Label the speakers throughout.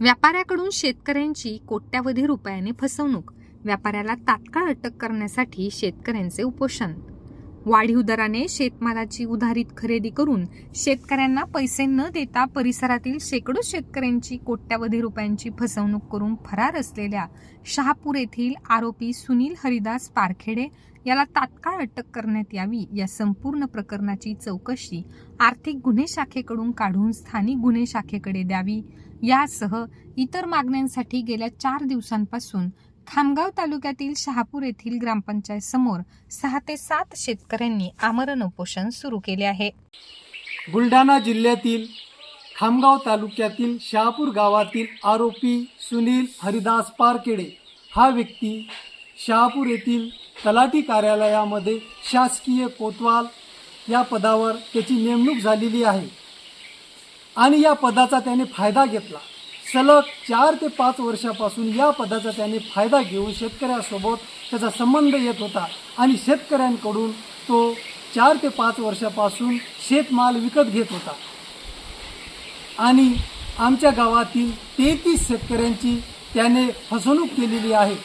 Speaker 1: व्यापाऱ्याकडून शेतकऱ्यांची कोट्यावधी रुपयाने फसवणूक. व्यापाऱ्याला तात्काळ अटक करण्यासाठी शेतकऱ्यांचे उपोषण. वाढीव दराने शेतमालाची उधारीत खरेदी करून शेतकऱ्यांना पैसे न देता परिसरातील शेकडो शेतकऱ्यांची कोट्यावधी रुपयांची फसवणूक करून फरार असलेल्या शहापूर येथील आरोपी सुनील हरिदास पारखेडे याला तात्काळ अटक करण्यात यावी या संपूर्ण प्रकरणाची चौकशी आर्थिक गुन्हे शाखेकडून काढून स्थानिक गुन्हे शाखेकडे द्यावी. यासह इतर मागण्यांसाठी गेल्या चार दिवसांपासून खामगाव तालुक्यातील शहापूर येथील ग्रामपंचायत समोर सहा ते सात शेतकऱ्यांनी आमरण उपोषण सुरू केले आहे.
Speaker 2: बुलढाणा जिल्ह्यातील खामगाव तालुक्यातील शहापूर गावातील आरोपी सुनील हरिदास पारकेडे हा व्यक्ती शहापूर येथील तलाठी कार्यालयामध्ये शासकीय कोतवाल या पदावर त्याची नेमणूक झालेली आहे. आणि या पदाचा त्याने फायदा घेतला. सलग चार ते पाच वर्षापासून या पदाचा त्याने फायदा घेऊन शेतकऱ्यासोबत त्याचा संबंध येत होता आणि शेतकऱ्यांकडून तो चार ते पाच वर्षापासून शेतमाल विकत घेत होता. आणि आमच्या गावातील तेहतीस शेतकऱ्यांची त्याने फसवणूक केलेली आहे.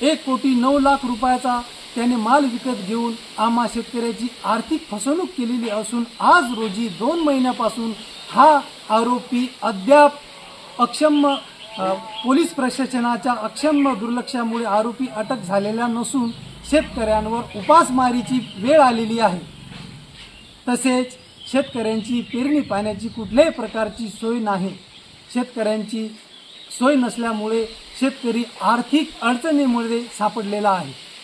Speaker 2: एक कोटी नऊ लाख रुपयाचा त्याने माल विकत घेऊन आम्हा शेतकऱ्याची आर्थिक फसवणूक केलेली असून आज रोजी दोन महिन्यापासून हा आरोपी अद्याप अक्षम्य पोलीस प्रशासनाच्या अक्षम दुर्लक्षामुळे आरोपी अटक झालेला नसून शेतकऱ्यांवर उपासमारीची वेळ आलेली आहे. तसेच शेतकऱ्यांची पेरणी पाण्याची कुठल्याही प्रकारची सोय नाही. शेतकऱ्यांची सोय नसल्यामुळे शेतकरी आर्थिक अडचणीमुळे सापडलेला आहे.